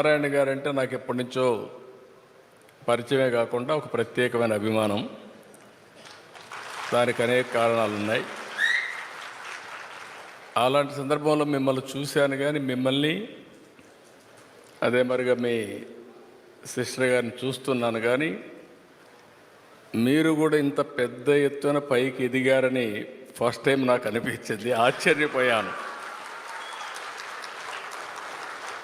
నారాయణ గారు అంటే నాకు ఎప్పటి నుంచో పరిచయమే కాకుండా ఒక ప్రత్యేకమైన అభిమానం. దానికి అనేక కారణాలు ఉన్నాయి. అలాంటి సందర్భంలో మిమ్మల్ని చూశాను కానీ మిమ్మల్ని అదే మరిగా మీ సిస్టర్ గారిని చూస్తున్నాను కానీ మీరు కూడా ఇంత పెద్ద ఎత్తున పైకి ఎదిగారని ఫస్ట్ టైం నాకు అనిపించింది. ఆశ్చర్యపోయాను.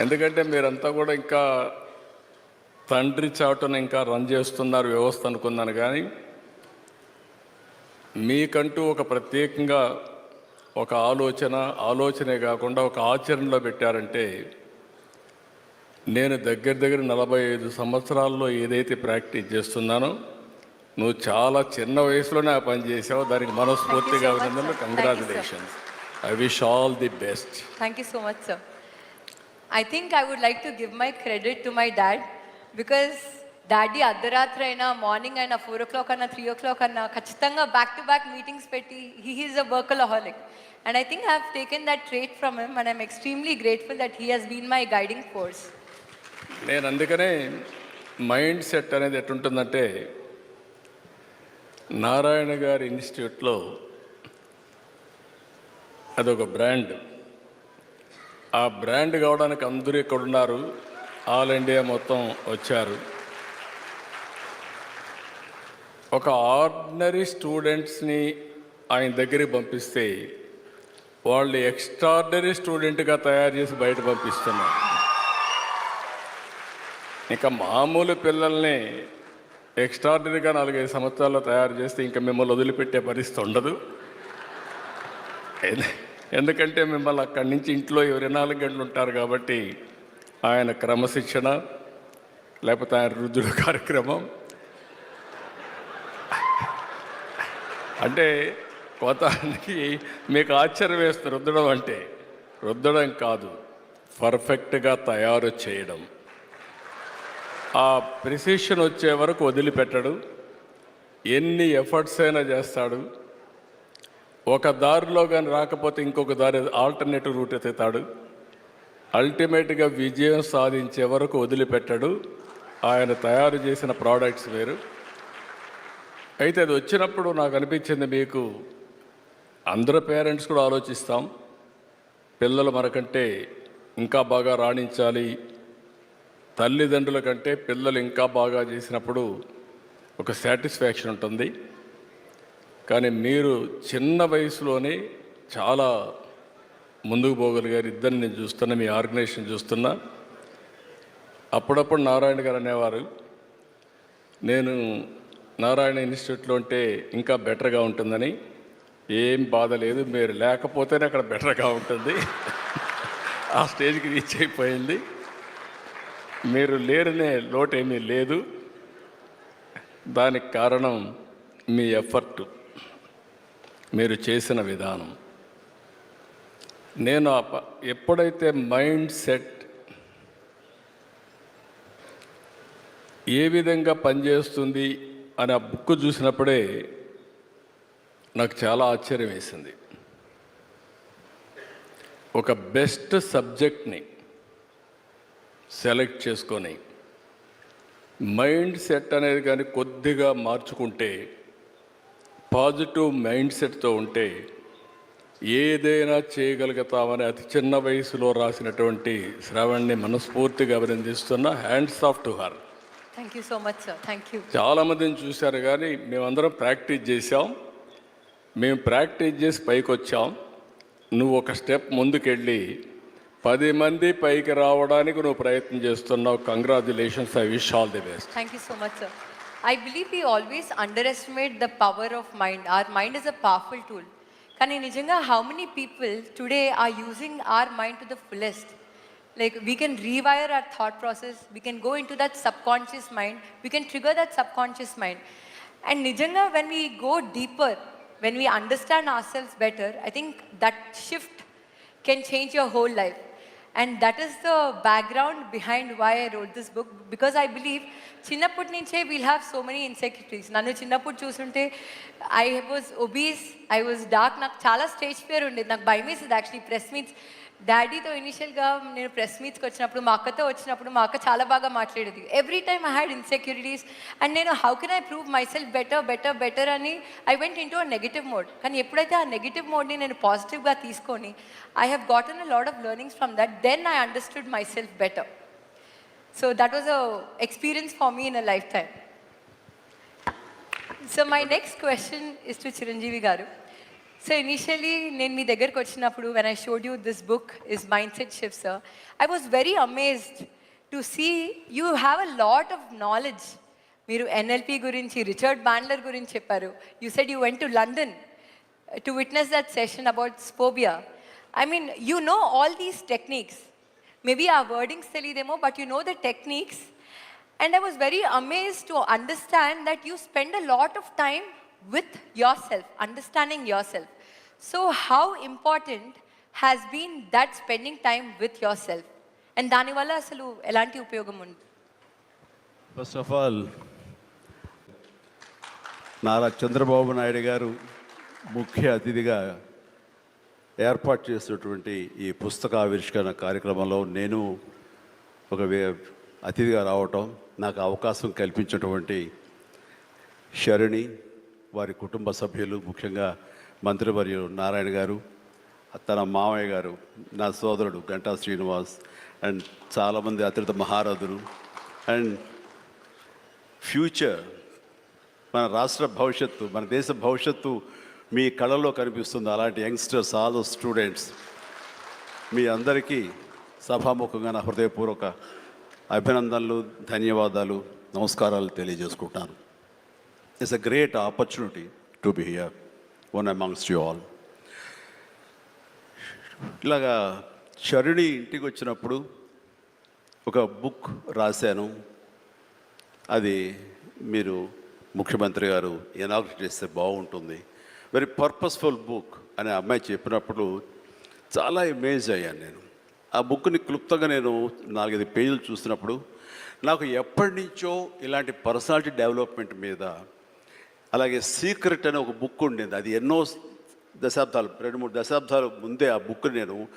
ఎందుకంటే మీరంతా కూడా ఇంకా తండ్రి చాటున ఇంకా రన్ చేస్తున్నారు వ్యవస్థ అనుకున్నాను కానీ మీకంటూ ఒక ప్రత్యేకంగా ఒక ఆలోచన ఆలోచనే కాకుండా ఒక ఆచరణలో పెట్టారంటే నేను దగ్గర దగ్గర నలభై ఐదు సంవత్సరాల్లో ఏదైతే ప్రాక్టీస్ చేస్తున్నానో నువ్వు చాలా చిన్న వయసులోనే ఆ పని చేసావు. దానికి మనస్ఫూర్తిగా. Congratulations I wish all the best Thank you so much, sir. I think I would like to give my credit to my dad because daddy అర్ధరాత్రి అయినా మార్నింగ్ అయినా ఫోర్ ఓ క్లాక్ అన్నా త్రీ ఓ క్లాక్ అన్నా ఖచ్చితంగా back to back meetings పెట్టి he is a workaholic and I think I have taken that trait from him and I'm extremely grateful that he has been my guiding force నేను అందుకనే mind set అనేది ఎట్టుంటుందంటే నారాయణ గారి ఇన్స్టిట్యూట్లో అదొక brand. ఆ brand కావడానికి అందరూ ఇక్కడ ఉన్నారు ఆల్ ఇండియా మొత్తం వచ్చారు. ఒక ఆర్డినరీ స్టూడెంట్స్ని ఆయన దగ్గరికి పంపిస్తే వాళ్ళు ఎక్స్ట్రాడినరీ స్టూడెంట్గా తయారు చేసి బయట పంపిస్తున్నారు. ఇంకా మామూలు పిల్లల్ని ఎక్స్ట్రాడినరీగా నాలుగైదు సంవత్సరాల్లో తయారు చేస్తే ఇంకా మిమ్మల్ని వదిలిపెట్టే పరిస్థితి ఉండదు. ఎందుకంటే మిమ్మల్ని అక్కడి నుంచి ఇంట్లో ఇరవై నాలుగు గంటలు ఉంటారు కాబట్టి ఆయన క్రమశిక్షణ లేకపోతే ఆయన రుద్రుడు కార్యక్రమం. అంటే కోతానికి మీకు ఆశ్చర్యం వేస్తుంది రుద్దడం అంటే రుద్దడం కాదు పర్ఫెక్ట్గా తయారు చేయడం. ఆ ప్రిసిషన్ వచ్చే వరకు వదిలిపెట్టడు. ఎన్ని ఎఫర్ట్స్ అయినా చేస్తాడు. ఒక దారిలో కానీ రాకపోతే ఇంకొక దారి ఆల్టర్నేటివ్ రూట్ ఎత్తుతాడు. అల్టిమేట్గా విజయం సాధించే వరకు వదిలిపెట్టడు. ఆయన తయారు చేసిన ప్రోడక్ట్స్ వేరు. అయితే అది వచ్చినప్పుడు నాకు అనిపించింది మీకు అందరు పేరెంట్స్ కూడా ఆలోచిస్తాం. పిల్లలు మనకంటే ఇంకా బాగా రాణించాలి. తల్లిదండ్రుల కంటే పిల్లలు ఇంకా బాగా చేసినప్పుడు ఒక సాటిస్ఫాక్షన్ ఉంటుంది. కానీ మీరు చిన్న వయసులోనే చాలా ముందుకు పోగలిగారు. ఇద్దరిని నేను చూస్తున్నా మీ ఆర్గనైజేషన్ చూస్తున్నా. అప్పుడప్పుడు నారాయణ గారు అనేవారు నేను నారాయణ ఇన్స్టిట్యూట్లో ఉంటే ఇంకా బెటర్గా ఉంటుందని. ఏం బాధ లేదు మీరు లేకపోతేనే అక్కడ బెటర్గా ఉంటుంది. ఆ స్టేజ్కి రీచ్ అయిపోయింది. మీరు లేరనే లోటు ఏమీ లేదు. దానికి కారణం మీ ఎఫర్ట్. మీరు చేసిన విధానం. నేను ఆ ప- ఎప్పుడైతే మైండ్ సెట్ ఏ విధంగా పనిచేస్తుంది అని ఆ బుక్ చూసినప్పుడే నాకు చాలా ఆశ్చర్యం వేసింది. ఒక బెస్ట్ సబ్జెక్ట్ని సెలెక్ట్ చేసుకొని మైండ్ సెట్ అనేది కానీ కొద్దిగా మార్చుకుంటే పాజిటివ్ మైండ్ సెట్తో ఉంటే ఏదైనా చేయగలుగుతామని అతి చిన్న వయసులో రాసినటువంటి శ్రావణ్ణి మనస్ఫూర్తిగా అభినందిస్తున్న hands off to her. Thank you so much sir thank you చాలామందిని చూశారు కానీ మేమందరం ప్రాక్టీస్ చేసాం మేము ప్రాక్టీస్ చేసి పైకి వచ్చాం. నువ్వు ఒక స్టెప్ ముందుకెళ్ళి పది మంది పైకి రావడానికి నువ్వు ప్రయత్నం చేస్తున్నావు. Congratulations I wish all the best Thank you so much, sir. I believe we always underestimate the power of mind. Our mind is a powerful tool. కానీ నిజంగా how many people today are using our mind to the fullest? Like we can rewire our thought process, we can go into that subconscious mind, we can trigger that subconscious mind. And నిజంగా when we go deeper, when we understand ourselves better, I think that shift can change your whole life. And that is the background behind why I wrote this book because I believe చిన్నప్పటి నుంచే we'll have so many insecurities నన్ను చిన్నప్పుడు చూసుంటే I was obese I was dark నాకు చాలా stage fear ఉండేది. నాకు భయం వేసేది యాక్చువల్లీ ప్రెస్ మీట్స్ డాడీతో ఇనిషియల్గా నేను ప్రెస్ మీట్స్కి వచ్చినప్పుడు మా అక్కతో వచ్చినప్పుడు మా అక్క చాలా బాగా మాట్లాడేది. Every time I had insecurities and నేను how can I prove myself better better better అని I went into to negative mode కానీ ఎప్పుడైతే ఆ నెగిటివ్ మోడ్ని నేను పాజిటివ్గా తీసుకొని I have gotten a lot of learnings from that then I understood myself better so that was a experience for me in a lifetime so my next question is to Chiranjeevi garu so initially నేను మీ దగ్గరకు వచ్చినప్పుడు when I showed you this book is mindset shift sir I was very amazed to see you have a lot of knowledge మీరు NLP గురించి Richard Bandler గురించి చెప్పారు. You said you went to London to witness that session about phobia I mean you know all these techniques maybe ఆ wordings తెలియదేమో but you know the techniques and I was very amazed to understand that you spend a lot of time with yourself, understanding yourself. So, how important has been that spending time with yourself? And దానివల్ల అసలు ఎలాంటి ఉపయోగం ఉంది first of all Nara Chandrababu Naidu garu ముఖ్య అతిథిగా ఏర్పాటు చేసినటువంటి ఈ పుస్తక ఆవిష్కరణ కార్యక్రమంలో నేను ఒక వే- అతిథిగా రావటం నాకు అవకాశం కల్పించినటువంటి శరణి వారి కుటుంబ సభ్యులు ముఖ్యంగా మంత్రివర్యులు నారాయణ గారు తన మామయ్య గారు నా సోదరుడు గంటా శ్రీనివాస్ అండ్ చాలామంది అతిథి మహారథులు అండ్ ఫ్యూచర్ మన రాష్ట్ర భవిష్యత్తు మన దేశ భవిష్యత్తు మీ కళలో కనిపిస్తుంది. అలాంటి యంగ్స్టర్స్ ఆల్ స్టూడెంట్స్ మీ అందరికీ సభాముఖంగా నా హృదయపూర్వక అభినందనలు ధన్యవాదాలు నమస్కారాలు తెలియజేసుకుంటాను. It's a great opportunity to be here one amongst you all ఇలాగా చరుణి ఇంటికి వచ్చినప్పుడు ఒక బుక్ రాశాను. అది మీరు ముఖ్యమంత్రి గారు ఇనాగ్రేట్ చేస్తే బాగుంటుంది. వెరీ పర్పస్ఫుల్ బుక్ అని అమ్మాయి చెప్పినప్పుడు చాలా ఇమేజ్ అయ్యాను నేను. ఆ బుక్ని క్లుప్తంగా నేను నాలుగైదు పేజీలు చూసినప్పుడు నాకు ఎప్పటి నుంచో ఇలాంటి పర్సనాలిటీ డెవలప్మెంట్ మీద అలాగే సీక్రెట్ అనే ఒక బుక్ ఉండేది. అది ఎన్నో దశాబ్దాలు రెండు మూడు దశాబ్దాల ముందే ఆ బుక్ నేను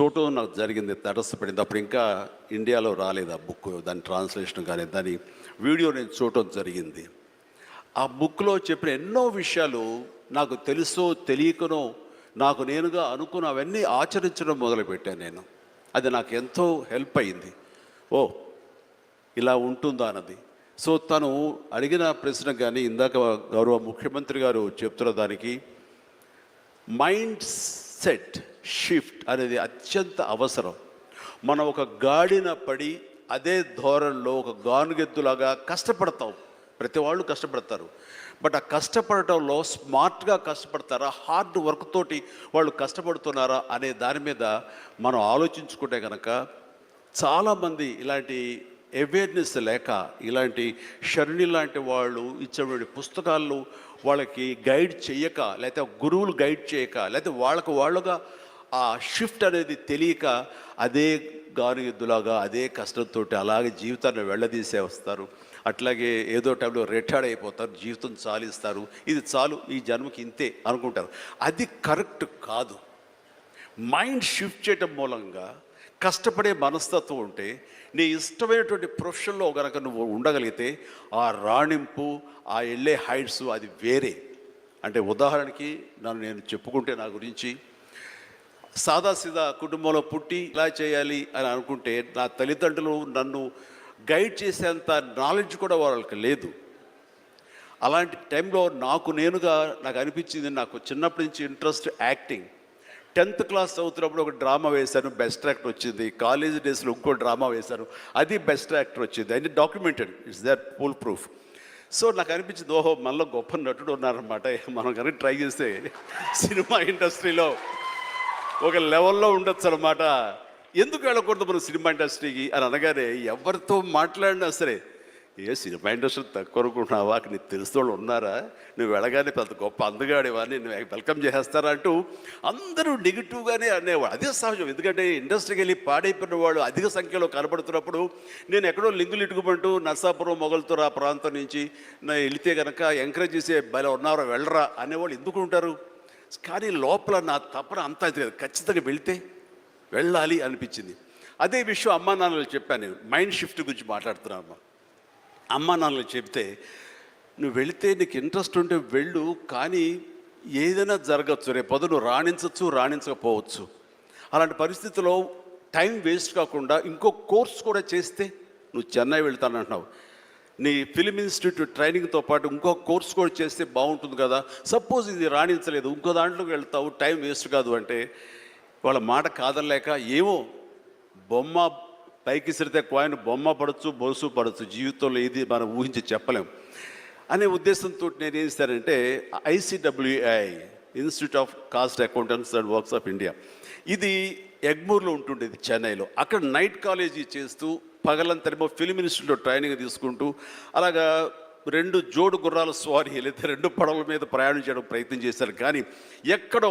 చోటు నాకు జరిగింది తటస్థపడింది. అప్పుడు ఇంకా ఇండియాలో రాలేదు ఆ బుక్. దాని ట్రాన్స్లేషన్ కానీ దాని వీడియో నేను చూడటం జరిగింది. ఆ బుక్లో చెప్పిన ఎన్నో విషయాలు నాకు తెలుసో తెలియకనో నాకు నేనుగా అనుకున్న అవన్నీ ఆచరించడం మొదలుపెట్టాను నేను. అది నాకు ఎంతో హెల్ప్ అయింది. ఓ ఇలా ఉంటుందా అన్నది. సో తను అడిగిన ప్రశ్న కానీ ఇందాక గౌరవ ముఖ్యమంత్రి గారు చెప్తున్న దానికి మైండ్ సెట్ షిఫ్ట్ అనేది అత్యంత అవసరం. మనం ఒక గాడిన పడి అదే ధోరణిలో ఒక గానుగెద్దులాగా కష్టపడతాం. ప్రతి వాళ్ళు కష్టపడతారు. బట్ ఆ కష్టపడటంలో స్మార్ట్గా కష్టపడతారా? హార్డ్ వర్క్ తోటి వాళ్ళు కష్టపడుతున్నారా? అనే దాని మీద మనం ఆలోచించుకుంటే కనుక చాలామంది ఇలాంటి అవేర్నెస్ లేక ఇలాంటి షర్ణి లాంటి వాళ్ళు ఇచ్చేటువంటి పుస్తకాలు వాళ్ళకి గైడ్ చేయక లేకపోతే గురువులు గైడ్ చేయక లేకపోతే వాళ్ళకు వాళ్ళుగా ఆ షిఫ్ట్ అనేది తెలియక అదే గాను ఎద్దులాగా అదే కష్టంతో అలాగే జీవితాన్ని వెళ్ళదీసే వస్తారు. అట్లాగే ఏదో టైంలో రిటైర్డ్ అయిపోతారు జీవితం చాలిస్తారు. ఇది చాలు ఈ జన్మకి ఇంతే అనుకుంటారు. అది కరెక్ట్ కాదు. మైండ్ షిఫ్ట్ చేయటం మూలంగా కష్టపడే మనస్తత్వం ఉంటే నీ ఇష్టమైనటువంటి ప్రొఫెషన్లో కనుక నువ్వు ఉండగలిగితే ఆ రాణింపు ఆ వెళ్ళే హైట్స్ అది వేరే. అంటే ఉదాహరణకి నన్ను నేను చెప్పుకుంటే నా గురించి సాదాసీదా కుటుంబంలో పుట్టి ఇలా చేయాలి అని అనుకుంటే నా తల్లిదండ్రులు నన్ను గైడ్ చేసేంత నాలెడ్జ్ కూడా వాళ్ళకి లేదు. అలాంటి టైంలో నాకు నేనుగా నాకు అనిపించింది నాకు చిన్నప్పటి నుంచి ఇంట్రెస్ట్ యాక్టింగ్ టెన్త్ క్లాస్ చదువుతున్నప్పుడు ఒక డ్రామా వేశాను బెస్ట్ యాక్టర్ వచ్చింది. కాలేజ్ డేస్లో ఇంకో డ్రామా వేశాను. అది బెస్ట్ యాక్టర్ వచ్చింది. అన్ని documented. It's their full proof so నాకు అనిపించింది ఓహో మనలో గొప్ప నటుడు ఉన్నారనమాట మనం కనుక ట్రై చేస్తే సినిమా ఇండస్ట్రీలో ఒక లెవెల్లో ఉండొచ్చు అనమాట ఎందుకు వెళ్ళకూడదు మనం సినిమా ఇండస్ట్రీకి? అని అనగానే ఎవరితో మాట్లాడినా సరే ఏ సినిమా ఇండస్ట్రీ తక్కువ అనుకుంటున్నావా? నీకు తెలిసిన వాళ్ళు ఉన్నారా? నువ్వు వెళ్ళగానే పెద్ద గొప్ప అందగాడివా నేను వెల్కమ్ చేసేస్తారా అంటూ అందరూ నెగిటివ్గానే అనేవాడు అదే సహజం. ఎందుకంటే ఇండస్ట్రీకి వెళ్ళి పాడైపోయిన వాళ్ళు అధిక సంఖ్యలో కనబడుతున్నప్పుడు నేను ఎక్కడో లింగులు ఇటుకుమంటూ నర్సాపురం మొగల్తూరు ఆ ప్రాంతం నుంచి నా వెళితే కనుక ఎంకరేజ్ చేసే బల ఉన్నారో వెళ్ళరా అనేవాళ్ళు ఎందుకు ఉంటారు? కానీ లోపల నా తపన అంత ఖచ్చితంగా వెళితే వెళ్ళాలి అనిపించింది. అదే విషయం అమ్మా నాన్నలు చెప్పాను నేను. మైండ్ షిఫ్ట్ గురించి మాట్లాడుతున్నాను అమ్మ నాన్నలు చెప్తే నువ్వు వెళితే నీకు ఇంట్రెస్ట్ ఉంటే వెళ్ళు కానీ ఏదైనా జరగచ్చు. రేపు పొద్దు నువ్వు రాణించవచ్చు రాణించకపోవచ్చు. అలాంటి పరిస్థితిలో టైం వేస్ట్ కాకుండా ఇంకో కోర్స్ కూడా చేస్తే నువ్వు చెన్నై వెళ్తానంటున్నావు. నీ ఫిలిం ఇన్స్టిట్యూట్ ట్రైనింగ్తో పాటు ఇంకో కోర్స్ కూడా చేస్తే బాగుంటుంది కదా. సపోజ్ ఇది రాణించలేదు ఇంకో దాంట్లోకి వెళ్తావు టైం వేస్ట్ కాదు అంటే వాళ్ళ మాట కాదనలేక ఏమో బొమ్మ పైకి సిరితే కాయిన్ బొమ్మ పడచ్చు బొలుసు పడచ్చు జీవితంలో ఏది మనం ఊహించి చెప్పలేం. అనే ఉద్దేశంతో నేను ఏం చేశానంటే ICWI institute of cost accountants and works of India ఇది ఎగ్మూర్లో ఉంటుండేది చెన్నైలో. అక్కడ నైట్ కాలేజీ చేస్తూ పగలంతరేమో ఫిలిం ఇన్స్టిట్యూట్లో ట్రైనింగ్ తీసుకుంటూ అలాగా రెండు జోడు గుర్రాల స్వారీ లేదా రెండు పడవల మీద ప్రయాణం చేయడం ప్రయత్నం చేశారు. కానీ ఎక్కడో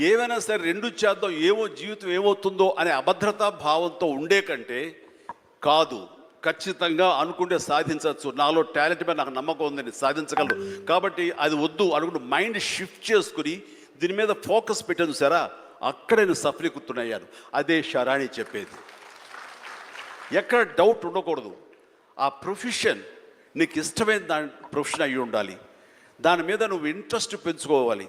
ఏమైనా సరే రెండు చేద్దాం ఏమో జీవితం ఏమవుతుందో అనే అభద్రతా భావంతో ఉండే కంటే కాదు ఖచ్చితంగా అనుకుంటే సాధించవచ్చు. నాలో టాలెంట్ మీద నాకు నమ్మకం ఉందని సాధించగలరు. కాబట్టి అది వద్దు అనుకుంటూ మైండ్ షిఫ్ట్ చేసుకుని దీని మీద ఫోకస్ పెట్టాను సరా అక్కడ నేను సఫలీకృతునయ్యాను అదే షరాణి చెప్పేది. ఎక్కడ డౌట్ ఉండకూడదు. ఆ ప్రొఫెషన్ నీకు ఇష్టమైన దాని ప్రొఫెషన్ అయి ఉండాలి. దాని మీద నువ్వు ఇంట్రెస్ట్ పెంచుకోవాలి.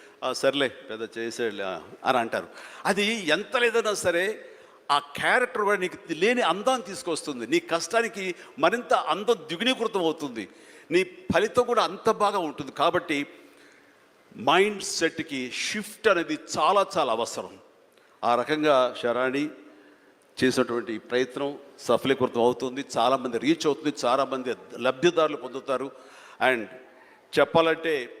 సర్లే పెద్ద చేసేలే అని అంటారు. అది ఎంత లేదన్నా సరే ఆ క్యారెక్టర్ కూడా నీకు లేని అందాన్ని తీసుకొస్తుంది. నీ కష్టానికి మరింత అందం ద్విగుణీకృతం అవుతుంది. నీ ఫలితం కూడా అంత బాగా ఉంటుంది. కాబట్టి మైండ్ సెట్కి షిఫ్ట్ అనేది చాలా చాలా అవసరం. ఆ రకంగా శరాణి చేసినటువంటి ప్రయత్నం సఫలీకృతం అవుతుంది. చాలామంది రీచ్ అవుతుంది. చాలామంది లబ్ధిదారులు పొందుతారు. అండ్ చెప్పాలంటే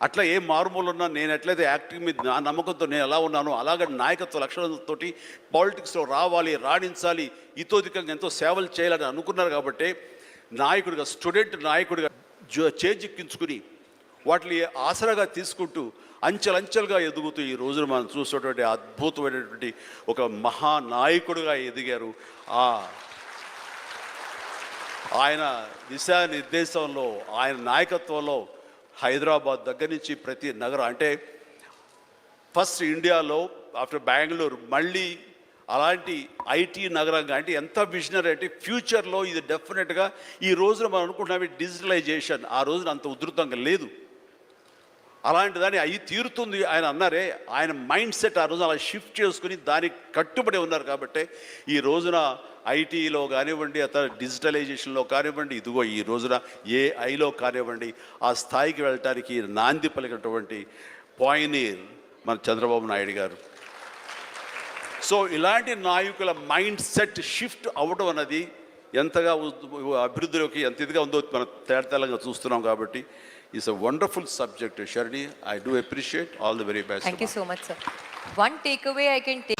అట్లా ఏ మారుమూలు ఉన్నా నేను ఎట్లయితే యాక్టింగ్ మీద నా నమ్మకంతో నేను ఎలా ఉన్నానో అలాగే నాయకత్వ లక్షణాలతోటి పాలిటిక్స్లో రావాలి రాణించాలి ఇతోధికంగా ఎంతో సేవలు చేయాలని అనుకున్నారు కాబట్టి నాయకుడిగా స్టూడెంట్ నాయకుడిగా జో చేజిక్కించుకుని వాటిని ఆసరాగా తీసుకుంటూ అంచెలంచెలుగా ఎదుగుతూ ఈ రోజున మనం చూసినటువంటి అద్భుతమైనటువంటి ఒక మహానాయకుడిగా ఎదిగారు. ఆ ఆయన దిశానిర్దేశంలో ఆయన నాయకత్వంలో హైదరాబాద్ దగ్గర నుంచి ప్రతి నగరం అంటే ఫస్ట్ ఇండియాలో ఆఫ్టర్ బెంగళూరు మళ్ళీ అలాంటి ఐటీ నగరంగా అంటే ఎంత విజనరీ అంటే ఫ్యూచర్లో ఇది డెఫినెట్గా ఈ రోజున మనం అనుకుంటున్నాం డిజిటలైజేషన్ ఆ రోజున అంత ఉధృతంగా లేదు. అలాంటి దాన్ని అవి తీరుతుంది ఆయన అన్నారే ఆయన మైండ్ సెట్ ఆ రోజు అలా షిఫ్ట్ చేసుకుని దానికి కట్టుబడి ఉన్నారు కాబట్టి ఈ రోజున ఐటీలో కానివ్వండి అతను డిజిటలైజేషన్లో కానివ్వండి ఇదిగో ఈ రోజున ఏ ఐలో కానివ్వండి ఆ స్థాయికి వెళ్ళటానికి నాంది పలికినటువంటి పాయినీర్ మన చంద్రబాబు నాయుడు గారు సో ఇలాంటి నాయకుల మైండ్ సెట్ షిఫ్ట్ అవ్వడం అన్నది ఎంతగా అభివృద్ధిలోకి ఎంత ఇదిగా ఉందో మనం తేడతెల్లంగా చూస్తున్నాం కాబట్టి is a wonderful subject షర్ణి I do appreciate all the very best Thank you so much, sir. One takeaway I can take.